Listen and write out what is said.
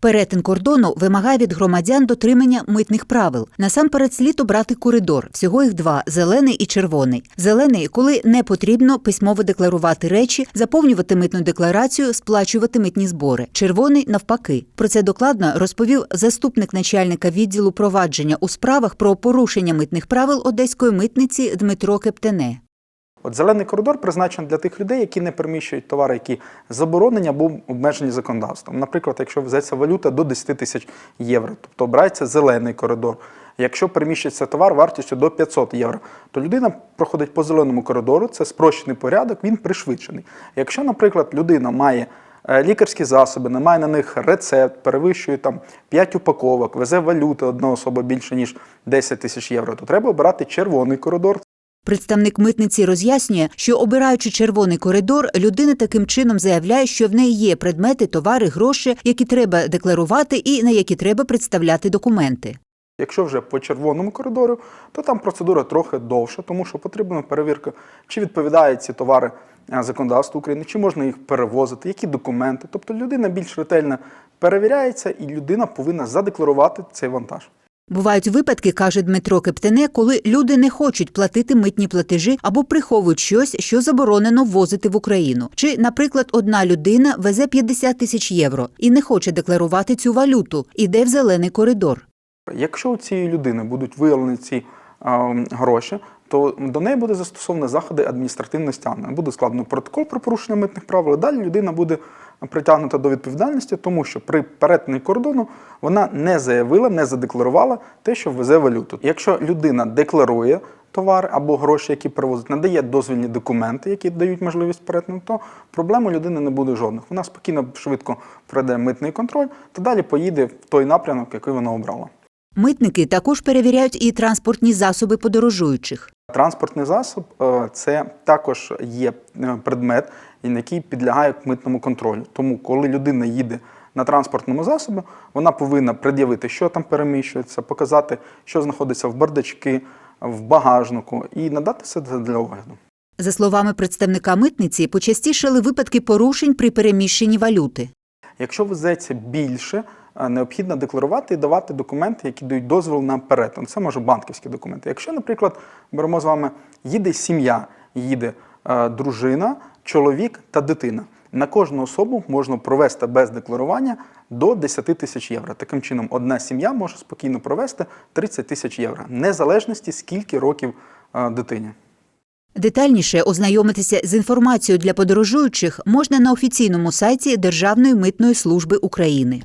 Перетин кордону вимагає від громадян дотримання митних правил. Насамперед слід обрати коридор. Всього їх два зелений і червоний. Зелений, коли не потрібно письмово декларувати речі, заповнювати митну декларацію, сплачувати митні збори. Червоний навпаки. Про це докладно розповів заступник начальника відділу провадження у справах про порушення митних правил одеської митниці Дмитро Кептене. От зелений коридор призначений для тих людей, які не переміщують товари, які заборонені або обмежені законодавством. Наприклад, якщо везеться валюта до 10 тисяч євро, тобто обирається зелений коридор. Якщо переміщується товар вартістю до 500 євро, то людина проходить по зеленому коридору, це спрощений порядок, він пришвидшений. Якщо, наприклад, людина має е, лікарські засоби, не має на них рецепт, перевищує там 5 упаковок, везе валюти одна особа більше ніж 10 тисяч євро, то треба обирати червоний коридор. Представник митниці роз'яснює, що обираючи червоний коридор, людина таким чином заявляє, що в неї є предмети, товари, гроші, які треба декларувати і на які треба представляти документи. Якщо вже по червоному коридору, то там процедура трохи довша, тому що потрібна перевірка, чи відповідають ці товари е, законодавству України, чи можна їх перевозити, які документи. Тобто людина більш ретельно перевіряється, і людина повинна задекларувати цей вантаж. Бувають випадки, каже Дмитро Кептене, коли люди не хочуть платити митні платежі або приховують щось, що заборонено ввозити в Україну. Чи, наприклад, одна людина везе 50 тисяч євро і не хоче декларувати цю валюту, іде в зелений коридор. Якщо у цієї людини будуть виявлені ці е, гроші, то до неї буде застосовано заходи адміністративного стягнення. Буде складено протокол про порушення митних правил. і Далі людина буде притягнута до відповідальності, тому що при перетині кордону вона не заявила, не задекларувала те, що везе валюту. Якщо людина декларує товари або гроші, які привозить, надає дозвільні документи, які дають можливість перетину, то проблем у людини не буде жодних. Вона спокійно швидко пройде митний контроль та далі поїде в той напрямок, який вона обрала. Митники також перевіряють і транспортні засоби подорожуючих. Транспортний засіб е, це також є е, предмет, який підлягає митному контролю. Тому, коли людина їде на транспортному засобі, вона повинна пред'явити, що там переміщується, показати, що знаходиться в бардачки, в багажнику, і надати це для огляду. За словами представника митниці, почастішали випадки порушень при переміщенні валюти. Якщо везеться більше, необхідно декларувати і давати документи, які дають дозвіл на перетин. Це може банківські документи. Якщо, наприклад, беремо з вами, їде сім'я, їде е, дружина, чоловік та дитина. На кожну особу можна провести без декларування до 10 тисяч євро. Таким чином, одна сім'я може спокійно провести 30 тисяч євро, незалежності скільки років е, дитині. Детальніше ознайомитися з інформацією для подорожуючих можна на офіційному сайті Державної митної служби України.